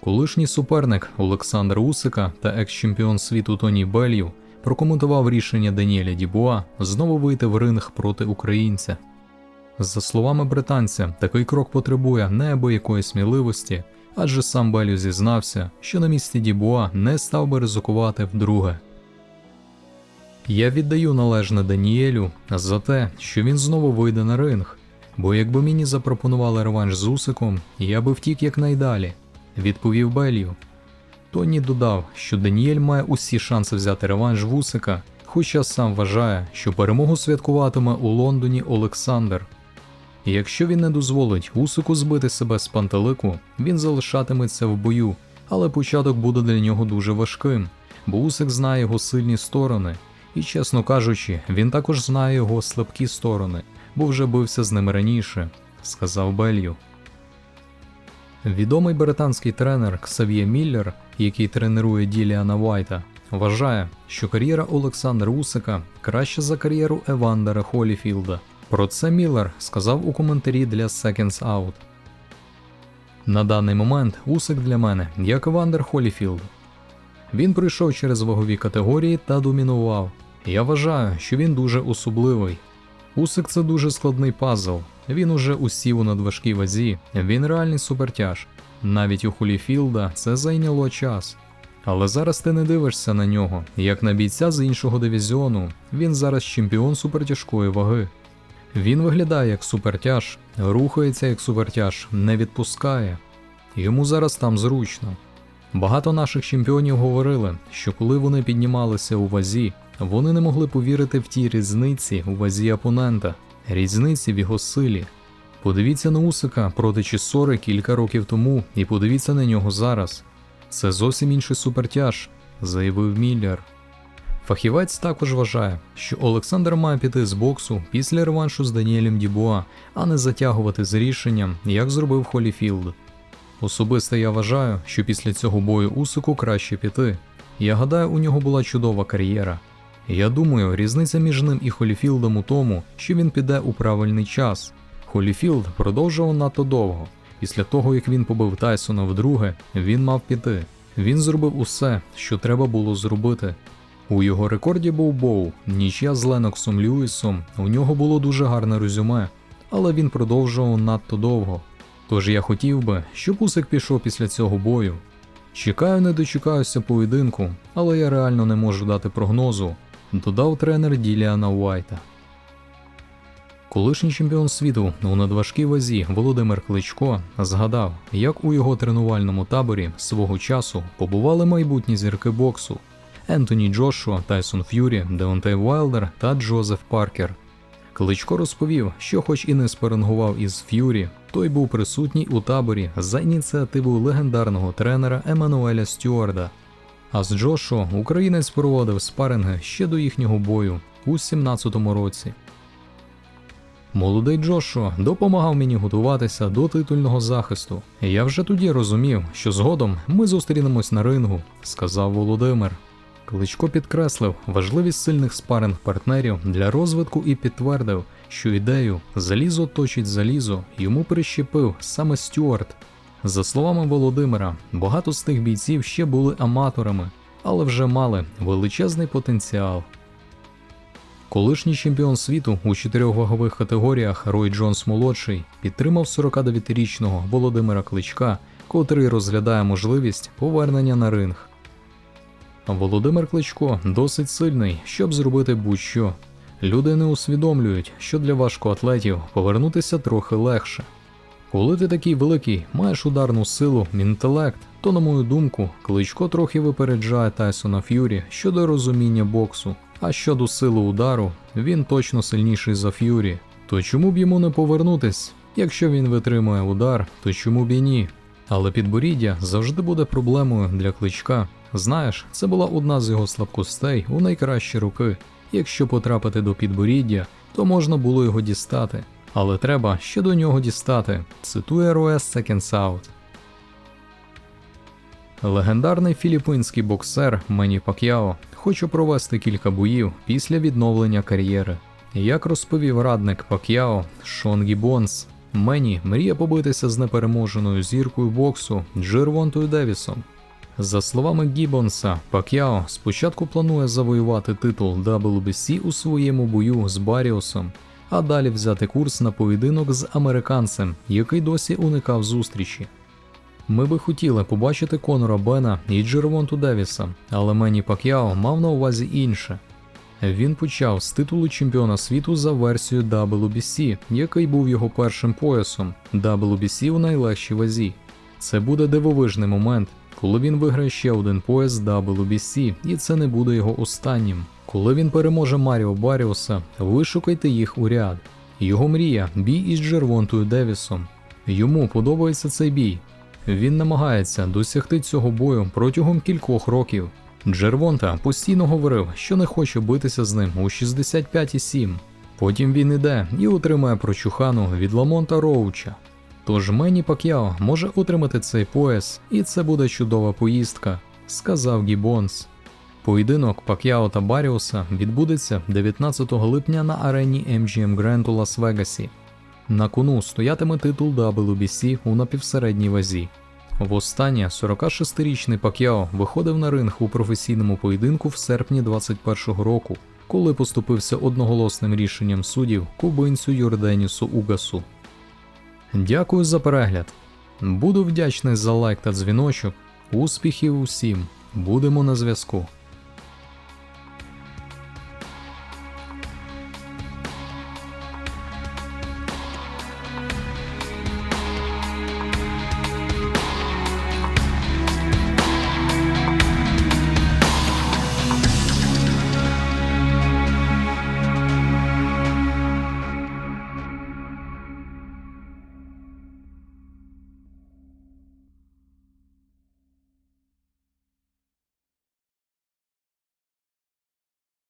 Колишній суперник Олександр Усика та екс-чемпіон світу Тоні Белью прокоментував рішення Даніеля Дібуа знову вийти в ринг проти українця. За словами британця, такий крок потребує неабиякої сміливості, адже сам Белю зізнався, що на місці Дібуа не став би ризикувати вдруге. Я віддаю належне Даніелю за те, що він знову вийде на ринг, бо якби мені запропонували реванш з Усиком, я би втік якнайдалі, відповів Белью. Тоні додав, що Даніель має усі шанси взяти реванш в Усика, хоча сам вважає, що перемогу святкуватиме у Лондоні Олександр. І Якщо він не дозволить Усику збити себе з пантелику, він залишатиметься в бою, але початок буде для нього дуже важким, бо Усик знає його сильні сторони, і, чесно кажучи, він також знає його слабкі сторони, бо вже бився з ними раніше, сказав Белью. Відомий британський тренер Ксав'є Міллер, який тренує Діліана Вайта, вважає, що кар'єра Олександра Усика краща за кар'єру Евандера Холіфілда. Про це Міллер сказав у коментарі для Seconds Out. На даний момент Усик для мене як Евандер Холіфілд. Він пройшов через вагові категорії та домінував. Я вважаю, що він дуже особливий. Усик це дуже складний пазл. Він уже усів у надважкій вазі, він реальний супертяж. Навіть у Холіфілда це зайняло час. Але зараз ти не дивишся на нього, як на бійця з іншого дивізіону. Він зараз чемпіон супертяжкої ваги. Він виглядає як супертяж, рухається як супертяж, не відпускає. Йому зараз там зручно. Багато наших чемпіонів говорили, що коли вони піднімалися у вазі, вони не могли повірити в ті різниці у вазі опонента, різниці в його силі. Подивіться на Усика проти Чісори кілька років тому і подивіться на нього зараз. Це зовсім інший супертяж, заявив Міллер. Фахівець також вважає, що Олександр має піти з боксу після реваншу з Даніелем Дібуа, а не затягувати з рішенням, як зробив Холіфілд. Особисто я вважаю, що після цього бою Усику краще піти. Я гадаю, у нього була чудова кар'єра. Я думаю, різниця між ним і Холіфілдом у тому, що він піде у правильний час. Холіфілд продовжував надто довго. Після того, як він побив Тайсона вдруге, він мав піти. Він зробив усе, що треба було зробити. У його рекорді був Боу, нічия з Леноксом Льюісом, у нього було дуже гарне резюме, але він продовжував надто довго. Тож я хотів би, щоб Усик пішов після цього бою. Чекаю, не дочекаюся поєдинку, але я реально не можу дати прогнозу, додав тренер Діліана Уайта. Колишній чемпіон світу у надважкій вазі Володимир Кличко згадав, як у його тренувальному таборі свого часу побували майбутні зірки боксу Ентоні Джошуа, Тайсон Ф'юрі, Деонтей Вайлдер та Джозеф Паркер. Кличко розповів, що, хоч і не спарингував із Ф'юрі, той був присутній у таборі за ініціативою легендарного тренера Еммануеля Стюарда. А з Джошуа українець проводив спаринги ще до їхнього бою у 17-му році. Молодий Джошуа допомагав мені готуватися до титульного захисту. Я вже тоді розумів, що згодом ми зустрінемось на рингу, сказав Володимир. Кличко підкреслив важливість сильних спаринг партнерів для розвитку і підтвердив, що ідею залізо точить залізо йому прищепив саме Стюарт. За словами Володимира, багато з тих бійців ще були аматорами, але вже мали величезний потенціал. Колишній чемпіон світу у чотирьох вагових категоріях Рой Джонс молодший підтримав 49-річного Володимира Кличка, котрий розглядає можливість повернення на ринг. Володимир Кличко досить сильний, щоб зробити будь-що. Люди не усвідомлюють, що для важкоатлетів повернутися трохи легше. Коли ти такий великий, маєш ударну силу, інтелект, то, на мою думку, кличко трохи випереджає Тайсона Ф'юрі щодо розуміння боксу. А щодо сили удару, він точно сильніший за Ф'юрі. То чому б йому не повернутись? Якщо він витримує удар, то чому б і ні? Але підборіддя завжди буде проблемою для кличка. Знаєш, це була одна з його слабкостей у найкращі роки. Якщо потрапити до підборіддя, то можна було його дістати. Але треба ще до нього дістати, цитує Seconds Out. Легендарний філіппінський боксер Мені Пак'яо хоче провести кілька боїв після відновлення кар'єри. Як розповів радник Пак'яо Шон Гібонс, Мені мріє побитися з непереможеною зіркою боксу Джервонтою Девісом. За словами Гіббонса, Пак'яо спочатку планує завоювати титул WBC у своєму бою з Баріусом, а далі взяти курс на поєдинок з американцем, який досі уникав зустрічі. Ми би хотіли побачити Конора Бена і Джервонту Девіса, але Мені Пак'яо мав на увазі інше. Він почав з титулу чемпіона світу за версією WBC, який був його першим поясом WBC у найлегшій вазі. Це буде дивовижний момент, коли він виграє ще один пояс WBC, і це не буде його останнім. Коли він переможе Маріо Баріуса, вишукайте їх у ряд. Його мрія бій із Джервонтою Девісом. Йому подобається цей бій. Він намагається досягти цього бою протягом кількох років. Джервонта постійно говорив, що не хоче битися з ним у 65,7. Потім він іде і отримає прочухану від Ламонта Роуча. Тож Мені Пак'яо може отримати цей пояс, і це буде чудова поїздка, сказав Гібонс. Поєдинок Пак'яо та Баріуса відбудеться 19 липня на арені MGM Grand у Лас-Вегасі. На кону стоятиме титул WBC у напівсередній вазі. Востаннє 46-річний Пак'яо виходив на ринг у професійному поєдинку в серпні 21-го року, коли поступився одноголосним рішенням суддів кубинцю Йорденісу Угасу. Дякую за перегляд. Буду вдячний за лайк та дзвіночок. Успіхів усім! Будемо на зв'язку.